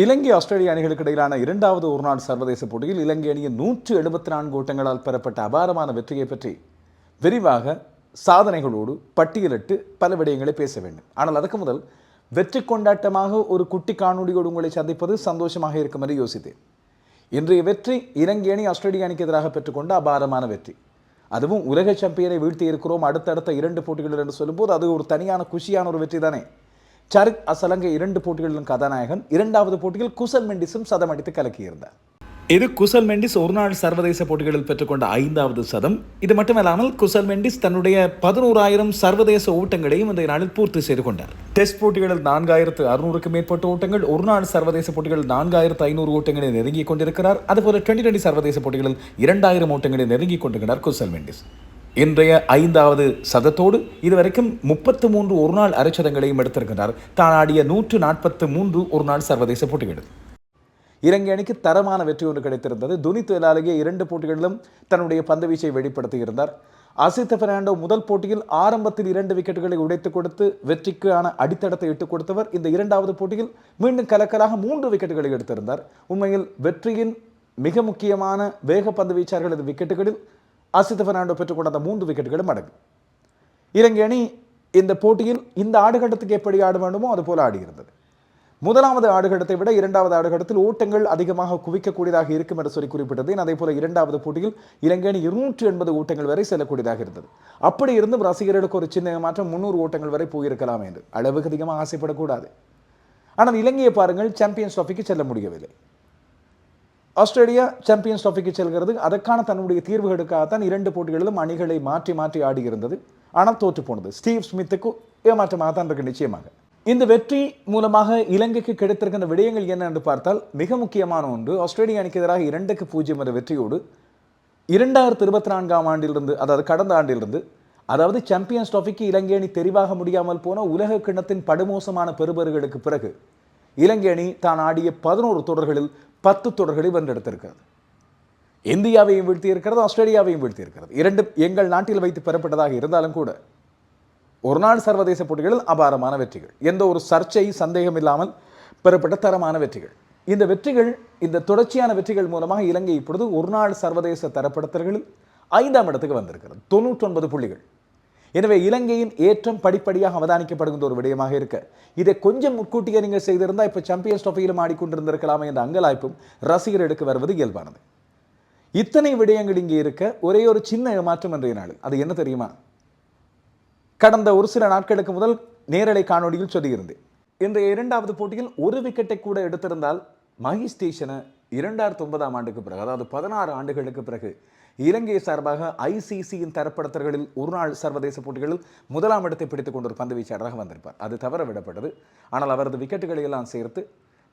இலங்கை ஆஸ்திரேலிய அணிகளுக்கு இடையிலான இரண்டாவது ஒருநாள் சர்வதேச போட்டியில் இலங்கை அணியின் நூற்று எழுபத்தி நான்கு ஓட்டங்களால் பெறப்பட்ட அபாரமான வெற்றியை பற்றி விரிவாக சாதனைகளோடு பட்டியலிட்டு பல விடயங்களை பேச வேண்டும். ஆனால் அதுக்கு முதல் வெற்றி கொண்டாட்டமாக ஒரு குட்டி காணொலியோடு உங்களை சந்திப்பது சந்தோஷமாக இருக்கும் என்று யோசித்தேன். இன்றைய வெற்றி இலங்கை அணி ஆஸ்திரேலிய அணிக்கு எதிராக பெற்றுக்கொண்ட அபாரமான வெற்றி. அதுவும் உலக சாம்பியனை வீழ்த்தி இருக்கிறோம் அடுத்தடுத்த இரண்டு போட்டிகள் என்று சொல்லும்போது அது ஒரு தனியான குஷியான ஒரு வெற்றி தானே சரித் அசலங்க இரண்டு போட்டிகளிலும் கதாநாயகன். இரண்டாவது போட்டியில் குசல் மெண்டிஸும் சதம் அடித்து கலக்கியிருந்தார். இது குசல் மெண்டிஸ் ஒருநாள் சர்வதேச போட்டிகளில் பெற்றுக்கொண்ட ஐந்தாவது சதம். இது மட்டுமல்லாமல் குசல் மெண்டிஸ் தன்னுடைய பதினோராயிரம் சர்வதேச ஓட்டங்களையும் இந்த நாளில் பூர்த்தி செய்து கொண்டார். டெஸ்ட் போட்டிகளில் நான்காயிரத்து அறுநூறுக்கு மேற்பட்ட ஓட்டங்கள் ஒருநாள் சர்வதேச போட்டிகளில் நான்காயிரத்து ஐநூறு ஓட்டங்களை நெருங்கிக் கொண்டிருக்கிறார். அதுபோல டுவெண்டி டுவெண்டி சர்வதேச போட்டிகளில் இரண்டாயிரம் ஓட்டங்களை நெருங்கிக் கொண்டிருக்கிறார் குசல் மெண்டிஸ். இன்றைய ஐந்தாவது சதத்தோடு இதுவரைக்கும் முப்பத்து மூன்று ஒருநாள் அரைச்சதங்களையும் எடுத்திருக்கிறார். தான் ஆடிய நூற்று நாற்பத்து மூன்று ஒருநாள் சர்வதேச போட்டிகள். இலங்கை அணிக்கு தரமான வெற்றி ஒன்று கிடைத்திருந்தது. துனி தொழிலாளியே இரண்டு போட்டிகளிலும் தன்னுடைய பந்துவீச்சை வெளிப்படுத்தியிருந்தார். அசித்த பெர்னாண்டோ முதல் போட்டியில் ஆரம்பத்தில் இரண்டு விக்கெட்டுகளை உடைத்துக் கொடுத்து வெற்றிக்கான அடித்தடத்தை இட்டுக் கொடுத்தவர். இந்த இரண்டாவது போட்டியில் மீண்டும் கலக்கலாக மூன்று விக்கெட்டுகளை எடுத்திருந்தார். உண்மையில் வெற்றியின் மிக முக்கியமான வேக பந்து வீச்சாளர்களது விக்கெட்டுகளில் அசித் பெர்னாண்டோ பெற்றுக்கொண்ட அந்த மூன்று விக்கெட்டுகளும் அடங்கும். இலங்கை அணி இந்த போட்டியில் இந்த ஆடுகட்டத்துக்கு எப்படி ஆட வேண்டுமோ அது போல ஆடுகிறது முதலாவது ஆடுகட்டத்தை விட இரண்டாவது ஆடுகட்டத்தில் ஓட்டங்கள் அதிகமாக குவிக்கக்கூடியதாக இருக்கும் என்று சொல்லி குறிப்பிட்டது. அதே போல இரண்டாவது போட்டியில் இலங்கை அணி இருநூற்றி எண்பது ஓட்டங்கள் வரை செல்லக்கூடியதாக இருந்தது. அப்படி இருந்தும் ரசிகர்களுக்கு ஒரு சின்ன மாற்றம் முன்னூறு ஓட்டங்கள் வரை போயிருக்கலாம் என்று அளவுக்கு அதிகமாக ஆசைப்படக்கூடாது. ஆனால் இலங்கையை பாருங்கள் சாம்பியன்ஸ் ட்ராஃபிக்கு செல்ல முடியவில்லை. ஆஸ்திரேலியா சாம்பியன்ஸ் ட்ராஃபிக்கு செல்கிறது. அதற்கான தன்னுடைய தீர்வுகளுக்காகத்தான் இரண்டு போட்டிகளிலும் அணிகளை மாற்றி மாற்றி ஆடியிருந்தது ஆனால் தோற்று போனது. ஸ்டீவ் ஸ்மித்துக்கு ஏமாற்றமாக தான் இருக்கு நிச்சயமாக. இந்த வெற்றி மூலமாக இலங்கைக்கு கிடைத்திருக்கின்ற விடயங்கள் என்ன என்று பார்த்தால் மிக முக்கியமான ஒன்று ஆஸ்திரேலிய அணிக்கு எதிராக இரண்டுக்கு பூஜ்ஜியம் என்ற வெற்றியோடு இரண்டாயிரத்தி இருபத்தி நான்காம் ஆண்டிலிருந்து அதாவது கடந்த ஆண்டிலிருந்து அதாவது சாம்பியன்ஸ் ட்ராஃபிக்கு இலங்கை அணி தெரிவாக முடியாமல் போன உலக கிண்ணத்தின் படுமோசமான பெறுபர்களுக்கு பிறகு இலங்கை அணி தான் ஆடிய பதினோரு தொடர்களில் பத்து தொடர்களை வென்றெடுத்திருக்கிறது இந்தியாவையும் வீழ்த்தியிருக்கிறது ஆஸ்திரேலியாவையும் வீழ்த்தி இருக்கிறது இரண்டு எங்கள் நாட்டில் வைத்து பெறப்பட்டதாக இருந்தாலும் கூட ஒரு நாள் சர்வதேச போட்டிகளில் அபாரமான வெற்றிகள். எந்த ஒரு சர்ச்சை சந்தேகம் இல்லாமல் பெறப்பட்ட தரமான வெற்றிகள். இந்த வெற்றிகள் இந்த தொடர்ச்சியான வெற்றிகள் மூலமாக இலங்கை இப்பொழுது ஒரு நாள் சர்வதேச தரப்படுத்தல்களில் ஐந்தாம் இடத்துக்கு வந்திருக்கிறது. தொண்ணூற்றொன்பது புள்ளிகள். எனவே இலங்கையின் ஏற்றம் படிப்படியாக அவதானிக்கப்படுகின்ற ஒரு விடயமாக இருக்க. இதை கொஞ்சம் முன்கூட்டியே நீங்கள் செய்திருந்தால் இப்போ சாம்பியன்ஸ் ட்ரோஃபியிலும் ஆடிக்கொண்டிருந்திருக்கலாமே என்ற அங்கலாய்ப்பும் ரசிகர்களுக்கு வருவது இயல்பானது. இத்தனை விடயங்கள் இங்கே இருக்க ஒரே ஒரு சின்ன ஏமாற்றம் இன்றைய நாள் அது என்ன தெரியுமா? கடந்த ஒரு சில நாட்களுக்கு முதல் நேரலை காணொலியில் சொல்லியிருந்தேன். இன்றைய இரண்டாவது போட்டியில் ஒரு விக்கெட்டை கூட எடுத்திருந்தால் மஹி ஸ்டேஷனை இரண்டாயிரத்தி ஒன்பதாம் ஆண்டுக்கு பிறகு அதாவது பதினாறு ஆண்டுகளுக்கு பிறகு இலங்கை சார்பாக ஐசிசியின் தரப்படுத்தல்களில் ஒரு நாள் சர்வதேச போட்டிகளில் முதலாம் இடத்தை பிடித்துக் கொண்டு ஒரு பந்து வீச்சாளராக வந்திருப்பார். அது தவற விடப்பட்டது. ஆனால் அவரது விக்கெட்டுகளை எல்லாம் சேர்த்து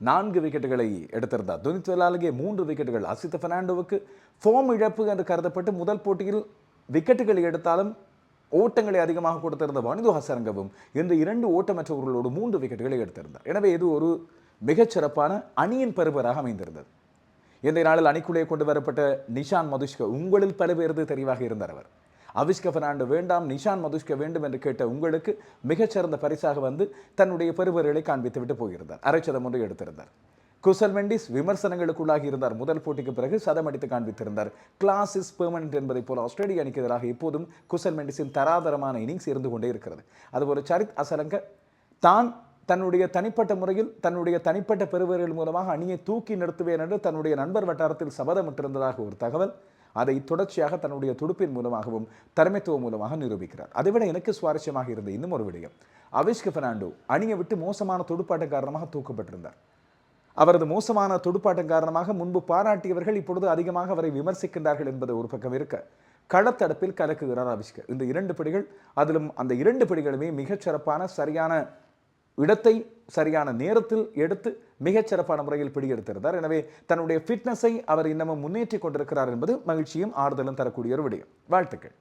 நான்கு விக்கெட்டுகளை எடுத்திருந்தார். துனித் வெலாலகே மூன்று விக்கெட்டுகள். அசித்த பெர்னாண்டோவுக்கு ஃபோம் இழப்பு என்று கருதப்பட்டு முதல் போட்டியில் விக்கெட்டுகளை எடுத்தாலும் ஓட்டங்களை அதிகமாக கொடுத்திருந்த வனிது ஹசரங்கவும் இந்த இரண்டு ஓட்டமற்றவர்களோடு மூன்று விக்கெட்டுகளை எடுத்திருந்தார். எனவே இது ஒரு மிகச்சிறப்பான அணியின் பருவராக அமைந்திருந்தது. இந்த நாளில் அணிக்குள்ளே கொண்டு வரப்பட்ட நிஷான் மதுஷ்க உங்களில் பல பேரது தெரிவாக இருந்தார் அவர். அவிஷ்க பெர்னாண்டோ வேண்டாம் நிஷான் மதுஷ்க வேண்டும் என்று கேட்ட உங்களுக்கு மிகச்சிறந்த பரிசாக வந்து தன்னுடைய பெறுபர்களை காண்பித்து விட்டு போயிருந்தார். அரைச்சதம் ஒன்று எடுத்திருந்தார். குசல் மெண்டிஸ் விமர்சனங்களுக்குள்ளாகி இருந்தார். முதல் போட்டிக்கு பிறகு சதம் அடித்து காண்பித்திருந்தார். கிளாஸ் இஸ் பெர்மனன்ட் என்பதைப் போல ஆஸ்திரேலிய அணிக்கு எதிராக இப்போதும் குசல் மெண்டிஸின் தராதரமான இன்னிங்ஸ் இருந்து கொண்டே இருக்கிறது. அதுபோல சரித் அசலங்க தான் தன்னுடைய தனிப்பட்ட முறையில் தன்னுடைய தனிப்பட்ட பெறுவர்கள் மூலமாக அணியை தூக்கி நிறுத்துவேன் என்று தன்னுடைய நண்பர் வட்டாரத்தில் சபதமிட்டிருந்ததாக ஒரு தகவல் அதை தொடர்ச்சியாக தன்னுடைய துடுப்பின் மூலமாகவும் தலைமைத்துவம் மூலமாக நிரூபிக்கிறார். அதைவிட எனக்கு சுவாரஸ்யமாக இருந்த இன்னும் ஒரு விடயம். அவிஷ்க பெர்னாண்டோ அணியை விட்டு மோசமான துடுப்பாட்டம் காரணமாக தூக்கப்பட்டிருந்தார். அவரது மோசமான துடுப்பாட்டம் காரணமாக முன்பு பாராட்டியவர்கள் இப்பொழுது அதிகமாக அவரை விமர்சிக்கின்றார்கள் என்பது ஒரு பக்கம் இருக்க களத்தடுப்பில் கலக்குகிறார் அவிஷ்கர் இந்த இரண்டு பிடிகள் அதிலும் அந்த இரண்டு பிடிகளுமே மிகச்சிறப்பான சரியான இடத்தை சரியான நேரத்தில் எடுத்து மிகச்சிறப்பான முறையில் பிடியெடுத்திருந்தார். எனவே தன்னுடைய ஃபிட்னஸை அவர் இன்னமும் முன்னேற்றி கொண்டிருக்கிறார் என்பது மகிழ்ச்சியும் ஆறுதலும் தரக்கூடிய ஒரு விடயம். வாழ்த்துக்கள்.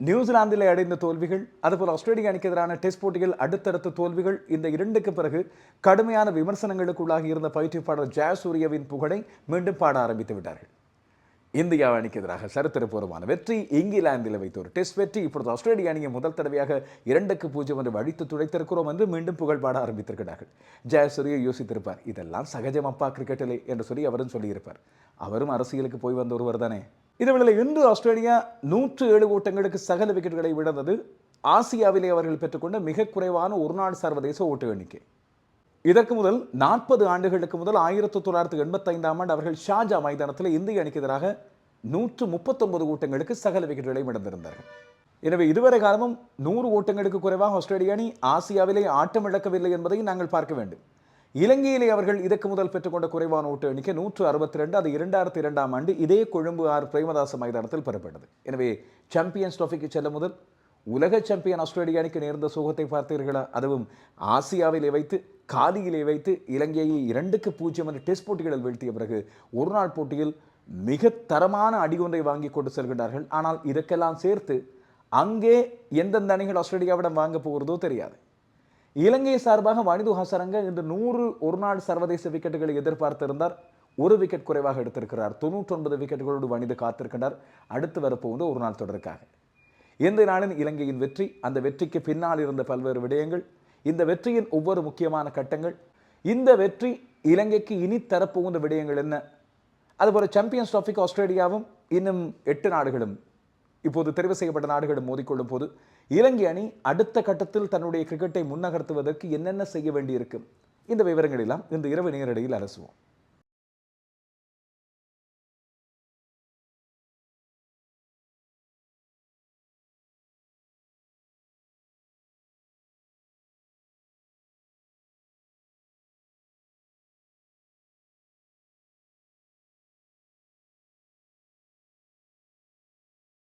நியூசிலாந்தில் அடைந்த தோல்விகள் அதுபோல் ஆஸ்திரேலிய அணிக்கு எதிரான டெஸ்ட் போட்டிகள் அடுத்தடுத்த தோல்விகள் இந்த இரண்டுக்கு பிறகு கடுமையான விமர்சனங்களுக்குள்ளாகி இருந்த பயிற்சிப்பாளர் ஜெயசூரியவின் புகழை மீண்டும் பாட ஆரம்பித்து விட்டார்கள். இந்தியா அணிக்கு எதிராக சரித்திரபூர்வமான வெற்றி இங்கிலாந்தில் வைத்த ஒரு டெஸ்ட் வெற்றி. இப்பொழுது ஆஸ்திரேலிய அணியை முதல் தடவையாக இரண்டுக்கு பூஜ்ஜியம் என்று வழித்து துடைத்திருக்கிறோம் என்று மீண்டும் புகழ் பாட ஆரம்பித்திருக்கிறார்கள். ஜெயசூரிய யோசித்திருப்பார் இதெல்லாம் சகஜம் அப்பா கிரிக்கெட்டிலே என்று சொல்லி அவரும் சொல்லியிருப்பார். அவரும் அரசியலுக்கு போய் வந்த ஒருவர் தானே. இதுவேளை இன்று ஆஸ்திரேலியா நூற்று ஏழு ஓட்டங்களுக்கு சகல விக்கெட்டுகளை விழுந்தது. ஆசியாவிலே அவர்கள் பெற்றுக்கொண்ட மிக குறைவான ஒருநாள் சர்வதேச ஓட்டு எண்ணிக்கை. இதற்கு முதல் நாற்பது ஆண்டுகளுக்கு முதல் ஆயிரத்தி தொள்ளாயிரத்தி எண்பத்தைந்தாம் ஆண்டு அவர்கள் ஷாஜா மைதானத்தில் இந்திய அணிக்கு எதிராக நூற்று முப்பத்தொன்பது ஓட்டங்களுக்கு சகல விக்கெட்டுகளை இழந்திருந்தார்கள். எனவே இதுவரை காலமும் நூறு ஓட்டங்களுக்கு குறைவாக ஆஸ்திரேலிய அணி ஆசியாவிலே ஆட்டம் இழக்கவில்லை என்பதை நாங்கள் பார்க்க வேண்டும். இலங்கையிலே அவர்கள் இதற்கு முதல் பெற்றுக்கொண்ட குறைவான ஓட்டு எண்ணிக்கை நூற்று அறுபத்தி ரெண்டு அது இரண்டாயிரத்தி இரண்டாம் ஆண்டு இதே கொழும்பு ஆர் பிரேமதாச மைதானத்தில் பெறப்பட்டது. எனவே சாம்பியன்ஸ் ட்ராஃபிக்கு செல்லும் முதல் உலக சாம்பியன் ஆஸ்திரேலிய அணிக்கு நேர்ந்த சுகத்தை பார்த்தீர்களா? அதுவும் ஆசியாவிலே வைத்து காலியிலே வைத்து இலங்கையை இரண்டுக்கு பூஜ்ஜியம் என்ற டெஸ்ட் போட்டிகளில் வீழ்த்திய பிறகு ஒரு நாள் போட்டியில் மிக தரமான அடி ஒன்றை வாங்கி கொண்டு செல்கின்றார்கள். ஆனால் இதற்கெல்லாம் சேர்த்து அங்கே எந்தெந்த அணிகள் ஆஸ்திரேலியாவிடம் வாங்க போகிறதோ தெரியாது. இலங்கை சார்பாக வனிது ஹசரங்க இன்று நூறு ஒரு நாள் சர்வதேச விக்கெட்டுகளை எதிர்பார்த்திருந்தார். ஒரு விக்கெட் குறைவாக எடுத்திருக்கிறார். தொண்ணூற்றொன்பது விக்கெட்டுகளோடு வனிது காத்திருக்கின்றார். அடுத்து வரப்போவது ஒரு நாள் தொடருக்காக. இந்த நாளின் இலங்கையின் வெற்றி அந்த வெற்றிக்கு பின்னால் இருந்த பல்வேறு விடயங்கள் இந்த வெற்றியின் ஒவ்வொரு முக்கியமான கட்டங்கள் இந்த வெற்றி இலங்கைக்கு இனி தரப்போகின்ற விடயங்கள் என்ன? அதுபோல் சாம்பியன்ஸ் ட்ராஃபிக் ஆஸ்திரேலியாவும் இன்னும் எட்டு நாடுகளும் இப்போது தெரிவு செய்யப்பட்ட நாடுகளும் மோதிக்கொள்ளும் போது இலங்கை அணி அடுத்த கட்டத்தில் தன்னுடைய கிரிக்கெட்டை முன்னகர்த்துவதற்கு என்னென்ன செய்ய வேண்டியிருக்கும் இந்த விவரங்களெல்லாம் இந்த இரவு நேரடியில் அலசுவோம்.